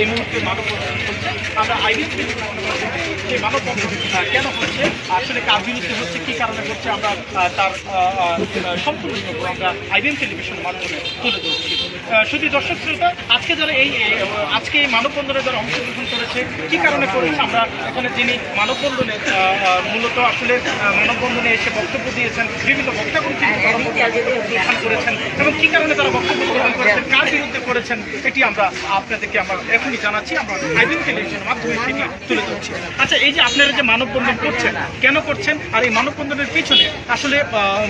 এই মুহূর্তে মানববন্ধন হচ্ছে। আমরা আইবিএম সেই আহ, কেন হচ্ছে আসলে কার বিরুদ্ধে হচ্ছে কি কারণে হচ্ছে আমরা তার সম্পূর্ণ আমরা আইবিএম টেলিভিশনের মাধ্যমে তুলে ধরছি। শুধু দর্শক শ্রোতা আজকে যারা এই আজকে এই মানববন্ধনে যারা অংশগ্রহণ করেছে কি কারণে করেছে আমরা এখানে যিনি মানববন্ধনে মূলত আসলে মানববন্ধনে এসে বক্তব্য দিয়েছেন বিভিন্ন কিন্তু এবং কি কারণে তারা বক্তব্য করেছেন? কার বিরুদ্ধে করেছেন? আমরা আপনাদেরকে এখনই জানাচ্ছি। মাধ্যমে তুলে আচ্ছা এই যে আপনারা যে মানববন্ধন করছেন, কেন করছেন? আর এই মানববন্ধনের পিছনে আসলে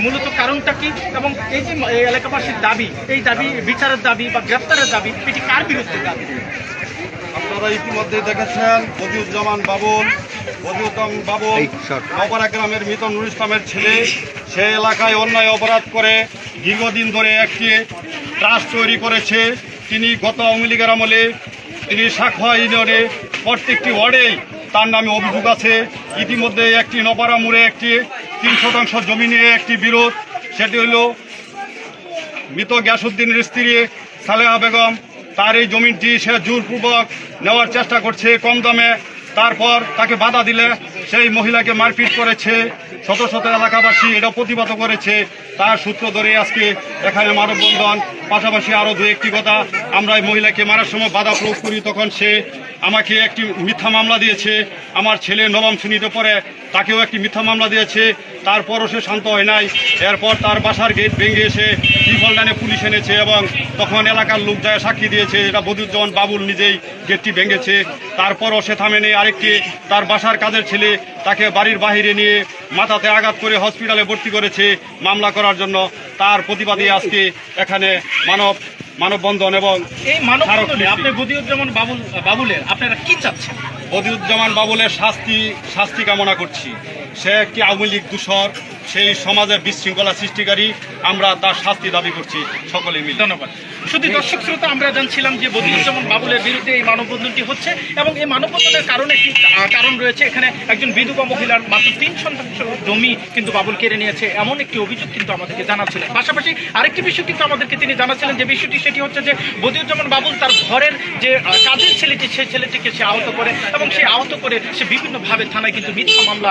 মূলত কারণটা কি? এবং এই যে এলাকাবাসীর দাবি, এই দাবি, বিচারের দাবি বা গ্রেপ্তারের দাবি, এটি কার বিরুদ্ধে দাবি? আপনারা ইতিমধ্যে দেখেছেন বাবুল বদিউদ্দাম বাবুল অপরা গ্রামের মৃত নুর ইসলামের ছেলে সে এলাকায় অন্যায় অপরাধ করে দীর্ঘদিন ধরে একটি ট্রাস্ট তৈরি করেছে। তিনি গত আওয়ামী লীগের আমলে তিনি শাখা ইউনিয়নে প্রত্যেকটি ওয়ার্ডেই তার নামে অভিযোগ আছে। ইতিমধ্যে একটি নপাড়া মোড়ে একটি তিন শতাংশ জমি নিয়ে একটি বিরোধ। সেটি হল মৃত গ্যাসুদ্দিনের স্ত্রী সালেহা বেগম। তার এই জমিটি সে জোরপূর্বক নেওয়ার চেষ্টা করছে। কম দামে তারপর তাকে বাধা দিলে সেই মহিলাকে মারপিট করেছে, শত শত এলাকাবাসী এটা প্রতিবাদ করেছে। তার সূত্র ধরে আজকে এখানে মানববন্ধন, পাশাপাশি আরও দু একটি কথা। আমরা এই মহিলাকে মারার সময় বাধা প্রয়োগ করি, তখন সে আমাকে একটি মিথ্যা মামলা দিয়েছে। আমার ছেলে নবম শ্রেণীতে পরে তাকেও একটি মিথ্যা মামলা দিয়েছে। তারপরও সে শান্ত হয় নাই। এরপর তার বাসার গেট ভেঙে এসে ত্রিপল লাইনে পুলিশ এনেছে এবং তখন এলাকার লোক যায় সাক্ষী দিয়েছে এটা বদুজ্জামান বাবুল নিজেই গেটটি ভেঙেছে। তারপরও সে থামে নেই। আরেকটি, তার বাসার কাজের ছেলে তাকে বাড়ির বাহিরে নিয়ে মাথাতে আঘাত করে হসপিটালে ভর্তি করেছে মামলা করার জন্য। তার প্রতিবাদী আজকে এখানে মানব মানববন্ধন এবং এই মানববন্ধনে আপনি বদিউজ্জামান বাবুল বাবুলের আপনারা কি চাচ্ছেন? বদিউজ্জামান বাবুলের শাস্তি শাস্তি কামনা করছি। সে একটি আওয়ামী লীগ দূষর সেই সমাজের বিশৃঙ্খলা সৃষ্টিকারী আমরা তার শাস্তি দাবি করছি, সকলে মিলে। ধন্যবাদ। শুধু দর্শক শ্রোতা, আমরা জানছিলাম যে বদিউজ্জামান বাবুলের বিরুদ্ধে এই মানববন্ধনটি হচ্ছে এবং এই মানববন্ধনের কারণে একটি কারণ রয়েছে এখানে একজন বিধবা মহিলার মাত্র তিন শতাংশ জমি কিন্তু বাবুল কেড়ে নিয়েছে, এমন একটি অভিযোগ কিন্তু আমাদেরকে জানাচ্ছিলেন। পাশাপাশি আরেকটি বিষয় কিন্তু আমাদেরকে তিনি জানাচ্ছিলেন যে বিষয়টি সেটি হচ্ছে যে বদিউজ্জামান বাবুল তার ঘরের যে কাজের ছেলেটি সেই ছেলেটিকে সে আহত করে এবং সে আহত করে সে বিভিন্নভাবে থানায় কিন্তু মিথ্যা মামলা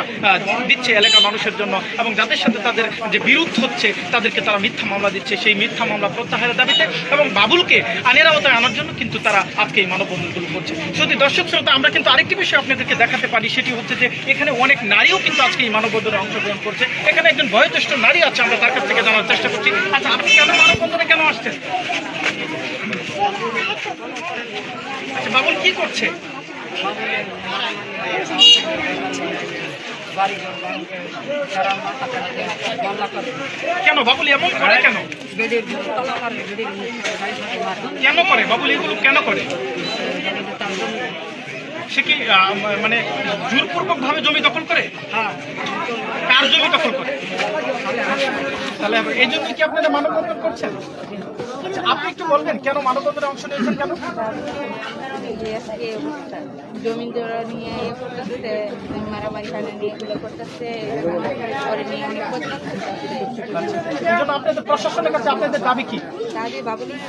দিচ্ছে এলাকার মানুষের জন্য এবং যাদের সাথে তাদের যে বিরোধ হচ্ছে, তাদেরকে তারা মিথ্যা মামলা দিচ্ছে। সেই মিথ্যা মামলা প্রত্যাহারের দাবিতে এবং বাবুলকে আনের আওতায় আনার জন্য কিন্তু তারা আজকে এই মানববন্ধনগুলো করছে। শুধু দর্শক শ্রোতা, আমরা কিন্তু আরেকটি বিষয় আপনাদেরকে দেখাতে পারি, সেটি হচ্ছে যে এখানে অনেক নারীও কিন্তু আজকে এই মানববন্ধনে অংশগ্রহণ করছে। এখানে একজন বয়োজ্যেষ্ঠ নারী আছে, আমরা তার কাছ থেকে জানার চেষ্টা করছি। আচ্ছা আপনি কেন মানববন্ধনে কেন আসছেন? আচ্ছা বাবুল কি করছে? কেন বাবুল এমন করে কেন? কেন করে? বাবুল এগুলো কেন করে? সে কি মানে জোরপূর্বক ভাবে জমি দখল করে? কার জমি দখল করে? তাহলে এই জন্য কি আপনারা মানববন্ধন করছেন? আচ্ছা আপনি একটু বলবেন কেন মানববন্ধনে অংশ নিয়েছেন কেন? জমি জোড়া নিয়ে ইয়ে করতেছে মারামারি খানে নিয়ে এগুলো করতেছে করে নিয়ে অনেক করতেছে। জন্য আপনাদের প্রশাসনের কাছে আপনাদের দাবি কি? কাজে বাবুলের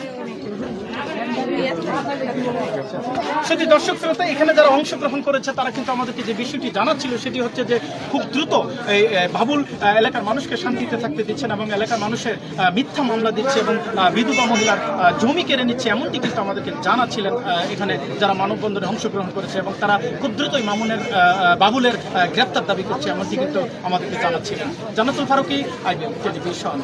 শুধু দর্শক শ্রোতা, এখানে যারা অংশগ্রহণ করেছে, তারা কিন্তু আমাদেরকে যে বিষয়টি জানাচ্ছিল, সেটি হচ্ছে যে খুব দ্রুত এই বাবুল এলাকার মানুষকে শান্তিতে থাকতে দিচ্ছেন এবং এলাকার মানুষের মিথ্যা মামলা দিচ্ছে এবং বিধবা মহিলার জমি কেড়ে নিচ্ছে, এমনটি কিন্তু আমাদেরকে জানাচ্ছিলেন এখানে যারা মানববন্ধনে অংশগ্রহণ করেছে এবং তারা খুব দ্রুতই মামুনের বাবুলের গ্রেপ্তার দাবি করছে, এমনটি কিন্তু আমাদেরকে জানাচ্ছিলেন। Jannatul Farooqui, IBM, television.